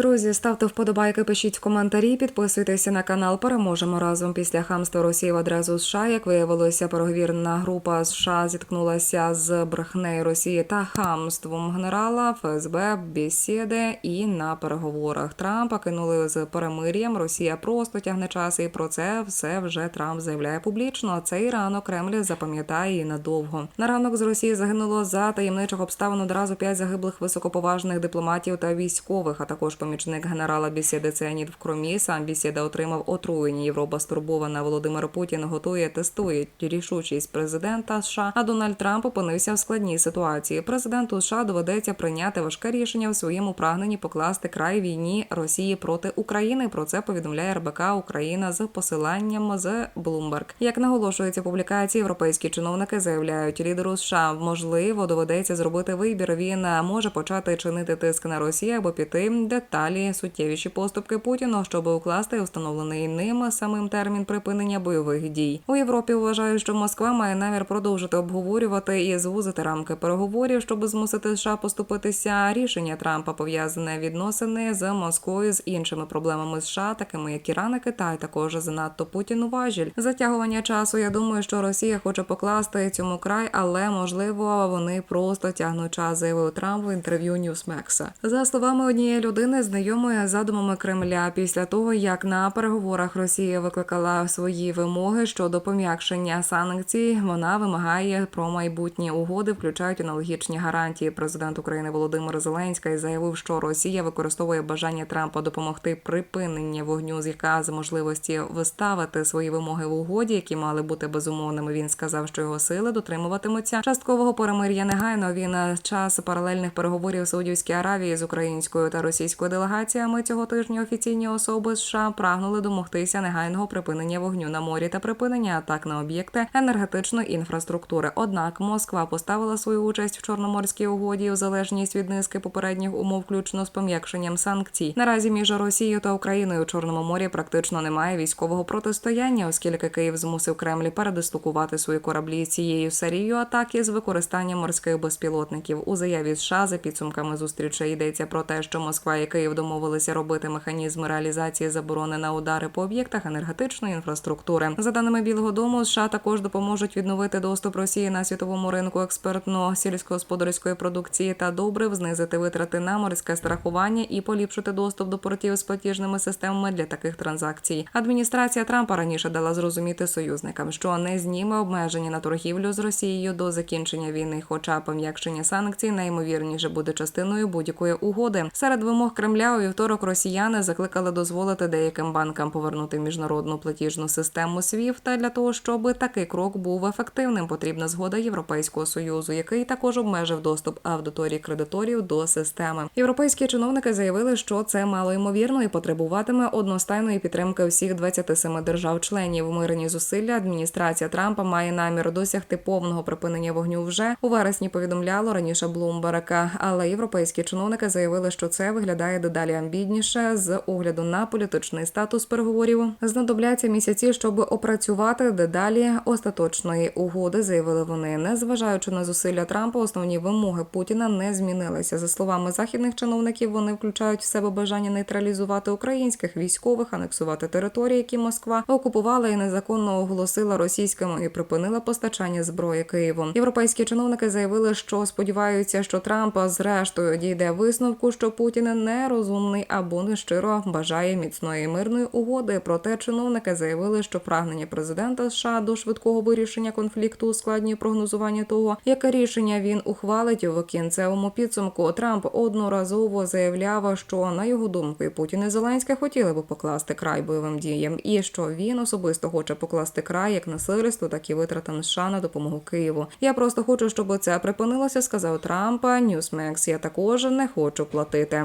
Друзі, ставте вподобайки, пишіть коментарі, підписуйтеся на канал. Переможемо разом після хамства Росії в адресу США. Як виявилося, переговірна група США зіткнулася з брехнею Росії та хамством генерала ФСБ бесіди і на переговорах Трампа кинули з перемир'ям. Росія просто тягне час, і про це все вже Трамп заявляє публічно. Цей ранок Кремль запам'ятає і надовго. На ранок з Росії загинуло за таємничих обставин одразу п'ять загиблих високоповажних дипломатів та військових, а також помічник генерала Бісіди Цеанід в Кромі. Сам Бісіда отримав отруєння. Європа стурбована. Володимир Путін готує, тестує рішучість президента США. А Дональд Трамп опинився в складній ситуації. Президенту США доведеться прийняти важке рішення в своєму прагненні покласти край війні Росії проти України. Про це повідомляє РБК Україна з посиланням з Bloomberg. Як наголошується публікації, європейські чиновники заявляють лідеру США, можливо, доведеться зробити вибір. Він може почати чинити тиск на Росію або піти деталі суттєвіші поступки Путіну, щоб укласти установлений ним самим термін припинення бойових дій. У Європі вважають, що Москва має намір продовжити обговорювати і звузити рамки переговорів, щоб змусити США поступитися. Рішення Трампа пов'язане відносини з Москвою з іншими проблемами США, такими як Іран Китай, також занадто Путіну важіль. Затягування часу. Я думаю, що Росія хоче покласти цьому край, але можливо вони просто тягнуть час, заявив Трамп в інтерв'ю Newsmax. За словами однієї людини, знайомої з задумами Кремля, після того як на переговорах Росія викликала свої вимоги щодо пом'якшення санкцій, вона вимагає про майбутні угоди, включають аналогічні гарантії. Президент України Володимир Зеленський заявив, що Росія використовує бажання Трампа допомогти припинення вогню з яка з можливості виставити свої вимоги в угоді, які мали бути безумовними. Він сказав, що його сили дотримуватимуться часткового перемир'я негайно. Він час паралельних переговорів Саудівській Аравії з українською та російською делегаціями цього тижня офіційні особи США прагнули домогтися негайного припинення вогню на морі та припинення атак на об'єкти енергетичної інфраструктури. Однак Москва поставила свою участь в Чорноморській угоді в залежність від низки попередніх умов, включно з пом'якшенням санкцій. Наразі між Росією та Україною у Чорному морі практично немає військового протистояння, оскільки Київ змусив Кремль передислокувати свої кораблі цією серією атаки з використанням морських безпілотників. У заяві США за підсумками зустрічей йдеться про те, що Москва і Київ домовилися робити механізми реалізації заборони на удари по об'єктах енергетичної інфраструктури. За даними Білого Дому, США також допоможуть відновити доступ Росії на світовому ринку експертно сільськогосподарської продукції та добрив, знизити витрати на морське страхування і поліпшити доступ до портів з платіжними системами для таких транзакцій. Адміністрація Трампа раніше дала зрозуміти союзникам, що не зніме обмеження на торгівлю з Росією до закінчення війни, хоча пом'якшення санкцій найімовірніше буде частиною будь-якої угоди. Серед вимог Кремля у вівторок росіяни закликали дозволити деяким банкам повернути міжнародну платіжну систему SWIFT. Та для того, щоб такий крок був ефективним, потрібна згода Європейського союзу, який також обмежив доступ аудиторії кредиторів до системи. Європейські чиновники заявили, що це мало ймовірно і потребуватиме одностайної підтримки всіх 27 держав-членів. Мирні зусилля адміністрація Трампа має намір досягти повного припинення вогню вже у вересні. Повідомляло раніше Bloomberg, але європейські чиновники заявили, що це виглядає дедалі амбітніше з огляду на політичний статус переговорів. Знадобляться місяці, щоб опрацювати дедалі остаточної угоди. Заявили вони, незважаючи на зусилля Трампа, основні вимоги Путіна не змінилися. За словами західних чиновників, вони включають в себе бажання нейтралізувати українських військових, анексувати території, які Москва окупувала і незаконно оголосила російськими і припинила постачання зброї Києву. Європейські чиновники заявили, що сподіваються, що Трамп зрештою дійде висновку, що Путін нерозумний або нещиро бажає міцної мирної угоди. Проте чиновники заявили, що прагнення президента США до швидкого вирішення конфлікту ускладнює прогнозування того, яке рішення він ухвалить в кінцевому підсумку. Трамп одноразово заявляв, що на його думку і Путін і Зеленський хотіли би покласти край бойовим діям, і що він особисто хоче покласти край як насильству, так і витратам США на допомогу Києву. Я просто хочу, щоб це припинилося, сказав Трамп. Newsmax. Я також не хочу платити.